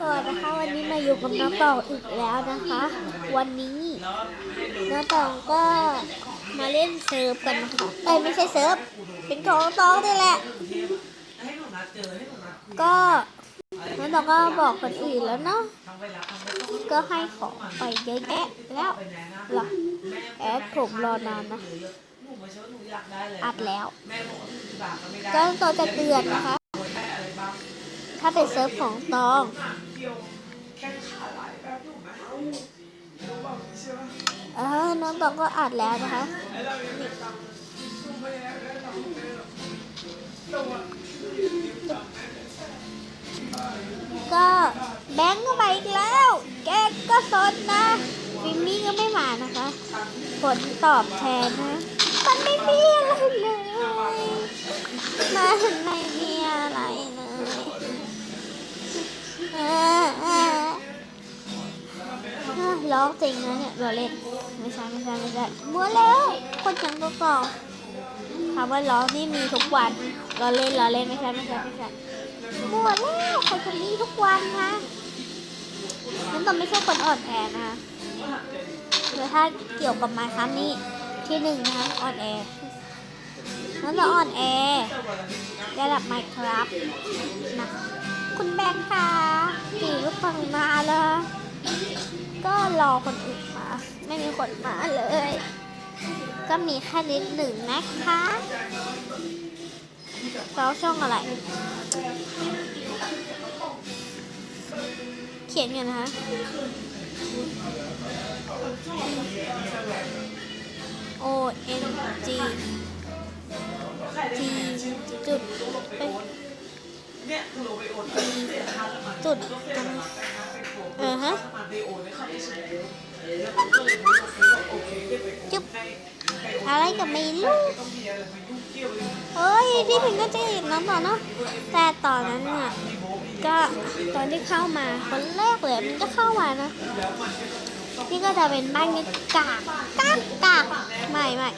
สวัสดีค่ะวันนี้มาอยู่กับน้องตองอีกแล้วนะคะ วันนี้น้องตองก็มาเล่นเซิร์ฟกันนะคะเอ้ยไม่ใช่เซิร์ฟเป็นของตองนี่แหละ ก็น้องตองก็บอกคนอื่นแล้วเนาะก็ให้ของไปเยอะแยะแล้วหรอแอดผมรอนานนะอัดแล้ว ก็ตองจะเตือนนะคะถ้าเป็นเซิร์ฟของตอง เดียวแค่ขาหลายแบหนูไหมรู้ป่ะเชื่อเออน้องตองก็อัดแล้วนะคะไอ้เรายังไม่ตังค์สู้ไม่ได้ได้ตังค์ไม่ได้หรอกตัวก็แบงก์ก็ไปอีกแล้ว แกก็สนนะฟิมมี่ก็ไม่มานะคะ ผลตอบแทนนะ มันไม่มีอะไรเลย มันไม่มีอะไรเลย ร้องจริงนะเนี่ยเราเล่นไม่ใช่ไม่ใช่ไม่ใช่มัวแล้วคนจังก็กองคำว่าร้องนี่มีทุกวันเราเล่นเราเล่นไม่ใช่ไม่ใช่ไม่ใช่หมดแล้วคนคนนี้ทุกวันนะนั่นต้องไม่ใช่คนอ่อนแอนะคะคือถ้าเกี่ยวกับไม้ค้ำนี่ที่หนึ่งนะคะอ่อนแอนั่นจะอ่อนแอระดับไมค์ครับนะ คุณแบงค์ค่ะกี่รูปฟังมาเลยก็รอคนอื่นมา ไม่มีคนมาเลย ก็มีแค่นิดหนึ่งนะคะแล้วช่องอะไร เขียนกันนะคะ O N G G จุดไป เนี่ยคือเราไปโอนเสียค่าแล้วมันจุดอนเออฮะจุ๊บอะไรกับไม่รู้เกี่ยวเฮ้ยพี่พิงก็จะอีกน้องต่อเนาะแต่ตอนนั้นน่ะก็ตอนที่เข้ามาคนแรกเลยมันก็เข้ามานะนี่ก็จะเป็นบ้านนี้กากกากกากไม่ไม่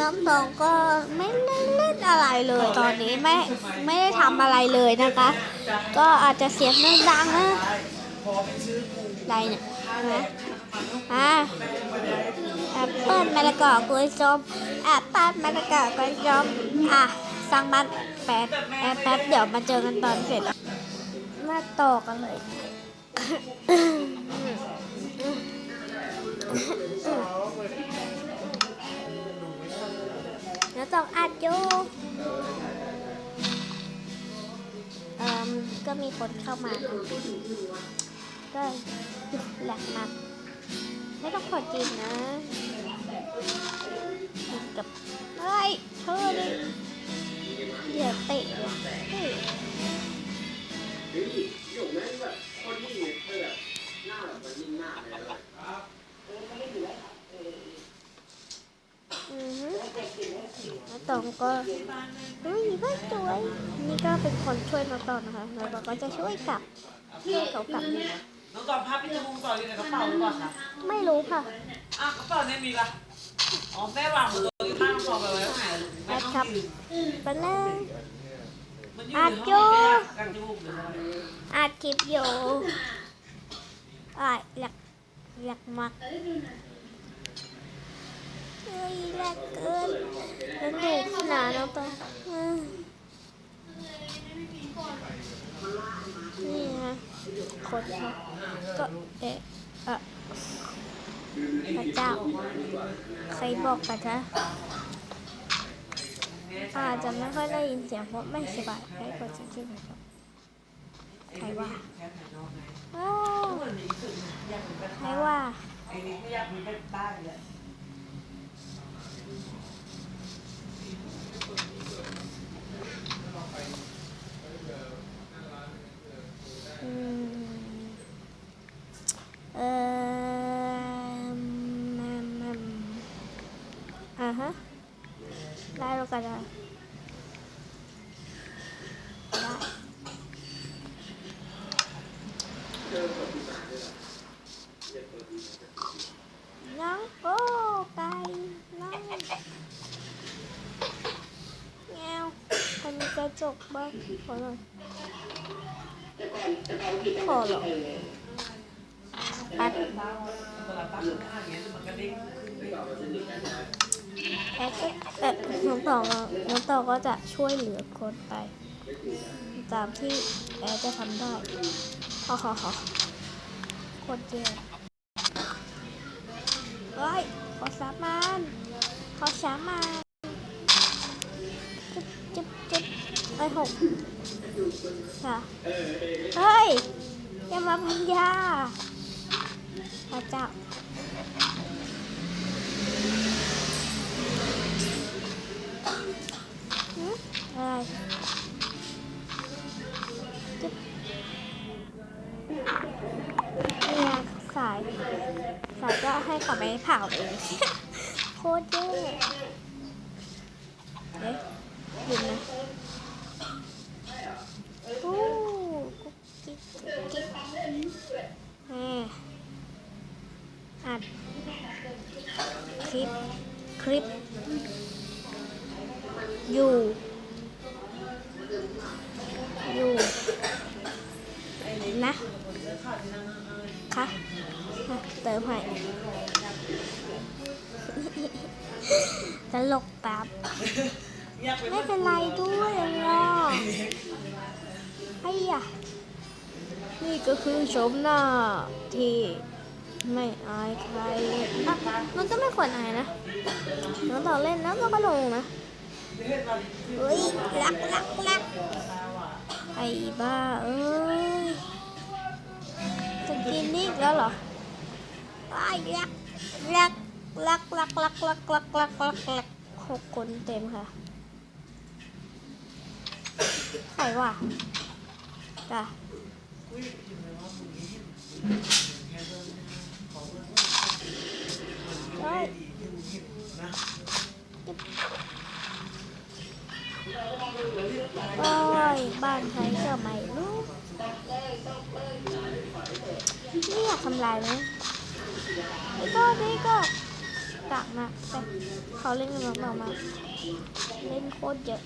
น้องตองก็ไม่ได้เล่นอะไรเลยตอนนี้ไม่ไม่ได้ทำอะไรเลยนะคะ ก็อาจจะเสียงดังๆนะพอเป็นชื่อกูอะไรเนี่ยนะอ่าแอปเปิ้ลมะละกอกล้วยส้มแอปเปิ้ลมะละกอกล้วยส้มอะสร้างบ้านแป๊บแป๊บแป๊บเดี๋ยวมาเจอกันตอนเสร็จแล้วมาต่อกันเลย แล้วต้องอัดอยู่เอ่มก็มีคนเข้ามา ก็แหลกมากไม่ต้องขอจริงนะกินกับเฮ้ยเธอเลยเดี๋ยวเตะเฮ้ยอือฮึแล้วต องก็เฮ้ยก็สวยนี่ก็เป็นคนช่วยน้องตองนะคะแล้วเราก็จะช่วยกลับช่วยเขากลับน้องตอบภาพพี่จมูกต่ออยู่ในกระเป๋าหรือเปล่าคะไม่รู้ค่ะอะกระเป๋าเนี่ยมีปะอ๋อแม่วางบนโต๊ะที่ข้างกระเป๋าไปไว้ข้างไหนแม่ต้องยืนไปเลยมันอยู่ในห้องแม่กันจมูกหรืออะไรอัดคลิปอยู่อ่ายหลักหลักมากเฮ้ยหลัก เกินแล้วเด็กหนาเนาะปนี่นะคนเขาก็เอะอะพระเจ้า ใครบอกกันนะอาจจะไม่ค่อยได้ยินเสียงเพราะไม่สบายให้กดจริงๆครับใครว่าแค่ไหนนอกไหน ว้าว เหมือนมีสึกอยากมีเป็น ใครว่า ไอ้นี่ไม่อยากมีเป็นบ้านเลย อืมเอ่ออืมอืมอ่าฮะ ได้แล้วก็ได้ได้น้องโอ้ไก่น้อง ระจกบ้าง ขอหน่อยขอหรออัดเวลาตั้งค่าอดแอดก็เออน้องต่อก็น้องต่อก็จะช่วยเหลือคนไป ตามที่แอดจะทำได้ขอขอขอโคตรเจ๋งเฮ้ยขอสามมันขอสามมัน ไปหกค่ะเฮ้ยอย่ามาพันยาพระเจ้าหืมอะไรจิ๊บเนี่ยสาย สายก็ให้เขาไปเผาเองโคตรเย่เอ๊ะหยุดนะโอ้กุ๊กกิ๊กกุ๊กกิ๊กแหมอัด ค ลิป คลิป อยู่ อยู่ นะ ค่ะ เติมให้ตลกแป๊บไม่เป็นไรด้วยอะไอ้ยะนี่ก็คือชมหน้าที่ ไม่อายใครอะมันก็ไม่ควรอายนะน้องต่อเล่นแล้วมันก็ลงนะเฮ้ยรักรักรักไอ้บ้าเอ้ยจะกินนี่แล้วเหรอไอ้รักรักรักรักรักรักรักรักรักรักหกคนเต็มค่ะใครวะจ้ะ โอ้ยบ้านใครก็ไม่รู้นี่อยากทำลายไหมนี่ก็นี่ก็ตักนะแต่เขาเล่นกันมามาเล่นโคตรเยอะ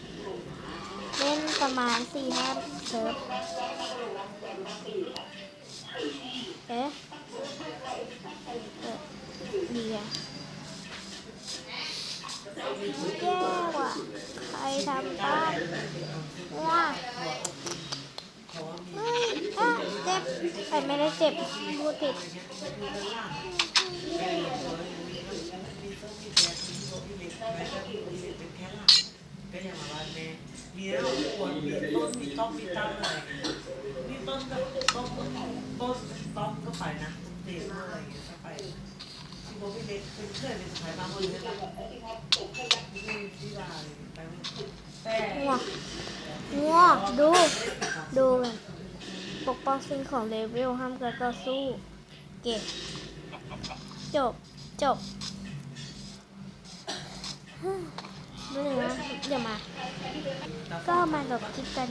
เล่นประมาณสี่ห้าเซิร์ฟเอ๊ะ ดีอะแย่ว่ะใครทำบ้านว่าเจ็บแต่ไม่ได้เจ็บพูดผิดก็ยังมาว่าแม่มีแล้วควรมีต้นมีต้นมีตั้งอะไรมีต้นก็ต้นต้นต้นต้นก็ไปนะเตะอะไรอย่างเงี้ยก็ไป ที่โบพี่เล็กเป็นเพื่อนเป็นสายบางคนใช่ปะที่ว่าไปแต่งัวงัวดู ดูกันปกป้องสิ่งของเลเวลห้ามการต่อสู้ เก็บ จบ จบไม่เลยนะเดี๋ยวมา ก็มาจบคลิปกัน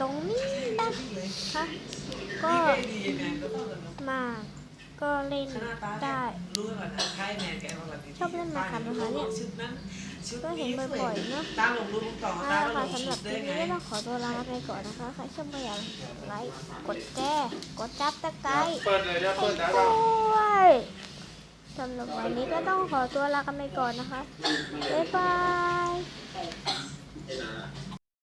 ตรงนี้นะคะก็มา ก็เล่นได้ชอบเล่นมาคันนะคะเนี่ยก็เห็นบ่อยๆเนาะอ่าค่ะสำหรับคลินี้ต้องขอตัวลาไปก่อนนะคะใครชอบมาอย่าไลค์กดแชร์กดจับตะไคร้ให้ด้วยสำหรับวันนี้ก็ต้องขอตัวลากันไปก่อนนะคะบ๊ายบาย